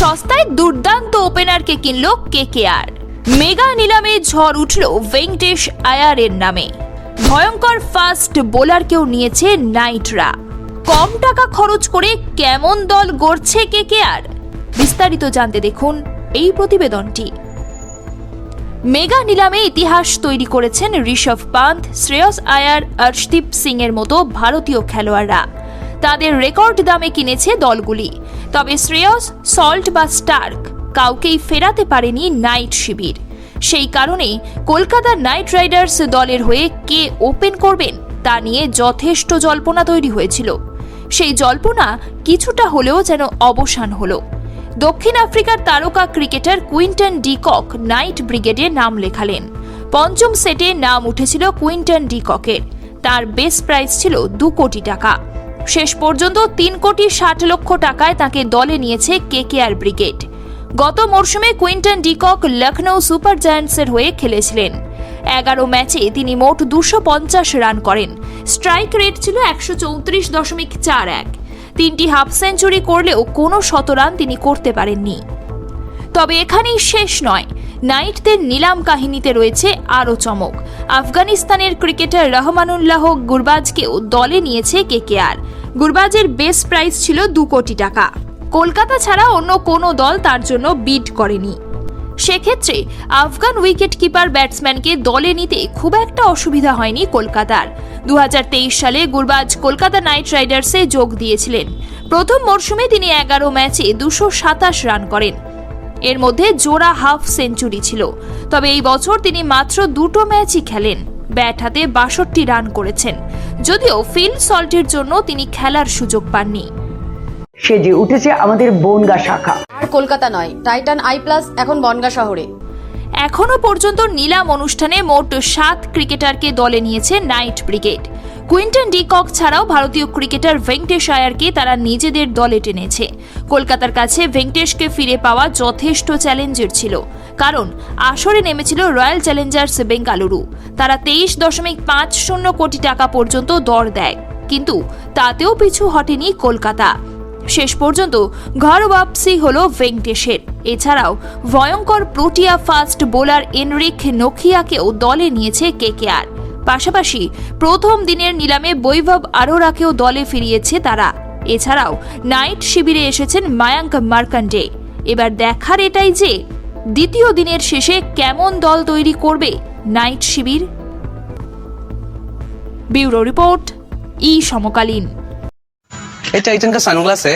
সস্তায় দুর্দান্ত ওপেনারকে কিনল KKR. Mega নিলামে ঝড় উঠল ভেঙ্কটেশ আয়ারের নামে। ভয়ঙ্কর ফাস্ট বোলারকেও নিয়েছে নাইটরা। কম টাকা খরচ করে কেমন দল গড়ছে কেকেআর? বিস্তারিত জানতে দেখুন এই প্রতিবেদনটি। মেগা নিলামে ইতিহাস তৈরি করেছেন ঋষভ পান্ত শ্রেয়স আয়ার, অর্শদীপ সিং এর মতো ভারতীয় খেলোয়াড়রা। তাদের রেকর্ড দামে কিনেছে দলগুলি। তবে শ্রেয়স, সল্ট বা স্টার্ক কাউকেই ফেরাতে পারেনি নাইট শিবির। সেই কারণেই কলকাতা নাইট রাইডার্স দলের হয়ে কে ওপেন করবেন তা নিয়ে যথেষ্ট জল্পনা তৈরি হয়েছিল। সেই জল্পনা কিছুটা হলেও যেন অবসান হলো। দক্ষিণ আফ্রিকার তারকা ক্রিকেটার কুইন্টন ডিকক নাইট ব্রিগেডে নাম লেখালেন। পঞ্চম সেটে নাম উঠেছিল কুইন্টন ডিককের। তার বেস প্রাইস ছিল দু কোটি টাকা। শেষ পর্যন্ত তিন কোটি ষাট লক্ষ টাকায় তাকে দলে নিয়েছে কেকেআর ব্রিগেড। গত মরশুমে Quinton de Kock Lucknow super জায়ান্টসের হয়ে খেলেছিলেন। এগারো ম্যাচে তিনি মোট দুশো পঞ্চাশ রান করেন। স্ট্রাইক রেট ছিল একশো চৌত্রিশ দশমিক চার এক। তিনটি হাফ সেঞ্চুরি করলেও কোনো শতরান তিনি করতে পারেননি। তবে এখানেই শেষ নয়। নাইটদের নিলাম কাহিনীতে রয়েছে আরও চমক। আফগানিস্তানের ক্রিকেটার রহমানুল্লাহ গুরবাজকেও দলে নিয়েছে কেকেআর। গুরবাজের বেস প্রাইস ছিল দু কোটি টাকা। কলকাতা ছাড়া অন্য কোনো দল তার জন্য বিড করেনি। সেক্ষেত্রে আফগান উইকেট কিপার ব্যাটসম্যানকে দলে নিতে খুব একটা অসুবিধা হয়নি কলকাতার। দু হাজার তেইশ সালে গুরবাজ কলকাতা নাইট রাইডার্সে যোগ দিয়েছিলেন। প্রথম মরশুমে তিনি এগারো ম্যাচে দুশো সাতাশ রান করেন। এর মধ্যে জোড়া হাফ সেঞ্চুরি ছিল। তবে এই বছর তিনি মাত্র দুটো ম্যাচই খেলেন। ব্যাট হাতে বাষট্টি রান করেছেন। যদিও ফিল সল্টের জন্য তিনি খেলার সুযোগ পাননি। সেজে উঠেছে আমাদের বনগা শাখা। আর কলকাতা নয় টাইটান আই প্লাস এখন বনগা শহরে। এখনও পর্যন্ত নিলাম অনুষ্ঠানে মোট সাত ক্রিকেটারকে দলে নিয়েছে নাইট ব্রিগেড। কুইন্টন ডিকক ছাড়াও ভারতীয় ক্রিকেটার ভেঙ্কটেশ আয়ারকে তারা নিজেদের দলে টেনেছে। কলকাতার কাছে ভেঙ্কটেশকে ফিরে পাওয়া যথেষ্ট চ্যালেঞ্জের ছিল, কারণ আসরে নেমেছিল রয়্যাল চ্যালেঞ্জার্স বেঙ্গালুরু। তারা তেইশ দশমিক পাঁচ শূন্য কোটি টাকা পর্যন্ত দর দেয়, কিন্তু তাতেও পিছু হটেনি কলকাতা। শেষ পর্যন্ত ঘর ওয়াপসি হল ভেঙ্কটেশের। এছাড়াও ভয়ঙ্কর প্রোটিয়া ফাস্ট বোলার এনরিক নোকিয়াকেও দলে নিয়েছে কেকেআর। পাশাপাশি প্রথম দিনের নিলামে বৈভব আরোরাকেও দলে ফিরিয়েছে তারা এছাড়াও নাইট শিবিরে এসেছেন মায়াঙ্ক মার্কান্ডে এবার দেখার এটাই যে দ্বিতীয় দিনের শেষে কেমন দল তৈরি করবে নাইট শিবির ব্যুরো রিপোর্ট ই সমকালীন ये टाइटन का सनग्लास है